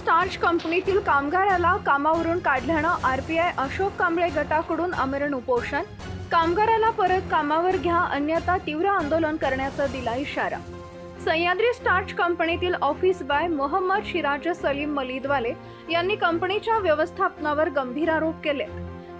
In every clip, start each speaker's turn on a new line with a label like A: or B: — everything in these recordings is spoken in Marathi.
A: स्टार्च कंपनीतील कामगाराला कामावरून काढल्यानं R P I Ashok Kamble गटाकडून आमरण उपोषण. कामगाराला परत कामावर घ्या अन्यथा तीव्र आंदोलन करण्याचा दिला इशारा. सह्याद्री स्टार्च कंपनीतील ऑफिस बाय मोहम्मद शिराज सलीम मलिदवाले यांनी कंपनीच्या व्यवस्थापनावर गंभीर आरोप केले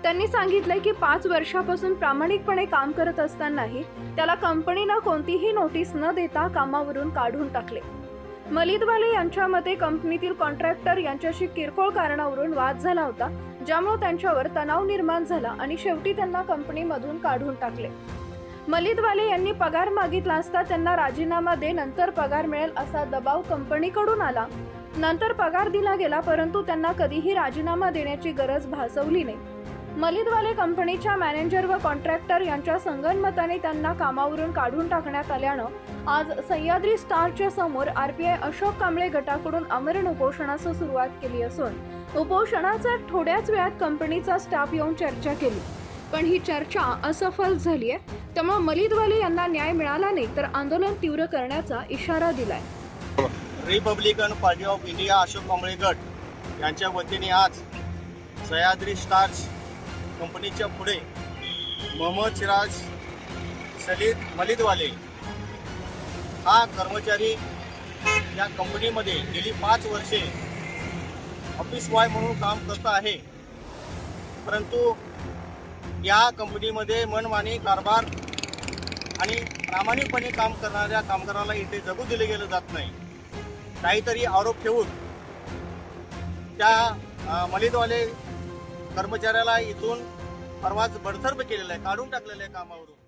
A: त्यांनी सांगितले की पाच वर्षापासून प्रामाणिकपणे काम करत असतानाही त्याला कंपनीनं कोणतीही नोटीस न देता कामावरून काढून टाकले. मलिदवाले यांच्या मते कंपनीतील कॉन्ट्रॅक्टर यांच्याशी किरकोळ कारणावरून वाद झाला होता ज्यामुळे त्यांच्यावर तणाव निर्माण झाला आणि शेवटी त्यांना कंपनीमधून काढून टाकले. मलिदवाले यांनी पगार मागितला असता त्यांना राजीनामा दे नंतर पगार मिळेल असा दबाव कंपनीकडून आला. नंतर पगार दिला गेला परंतु त्यांना कधीही राजीनामा देण्याची गरज भासवली नाही. मलिदवाले कंपनीच्या मॅनेजर व कॉन्ट्रॅक्टर यांच्या संगनमताने त्यांना कामावरून काढून टाकण्यात आल्यानं आज सह्याद्री स्टारच्या समोर आरपीआय अशोक कांबळे गटाकडून आमरण उपोषणास सुरुवात केली असून उपोषणाचा थोड्याच वेळात कंपनीचा स्टाफ येऊन चर्चा केली. पण ही चर्चा असफल झाली आहे त्यामुळे मलिदवाले यांना न्याय मिळाला नाही तर आंदोलन तीव्र करण्याचा इशारा दिलाय.
B: Republican party of India Ashok Kamble गट यांच्या वतीने आज सह्याद्री स्टार्स कंपनीच्या पुढे मोहम्मद सिराज सलीद मलिदवाले. हा कर्मचारी या कंपनीमध्ये गेली पाच वर्षे ऑफिस बॉय म्हणून काम करत आहे. परंतु या कंपनीमध्ये मनमानी कारभार आणि प्रामाणिकपणे काम करणाऱ्या कामगाराला इथे जगू दिले गेलं जात नाही. काहीतरी आरोप ठेवून त्या मलिदवाले कर्मचाऱ्याला इथून परवाच बडतर्फ केलेला आहे. काढून टाकलेलं आहे कामावरून.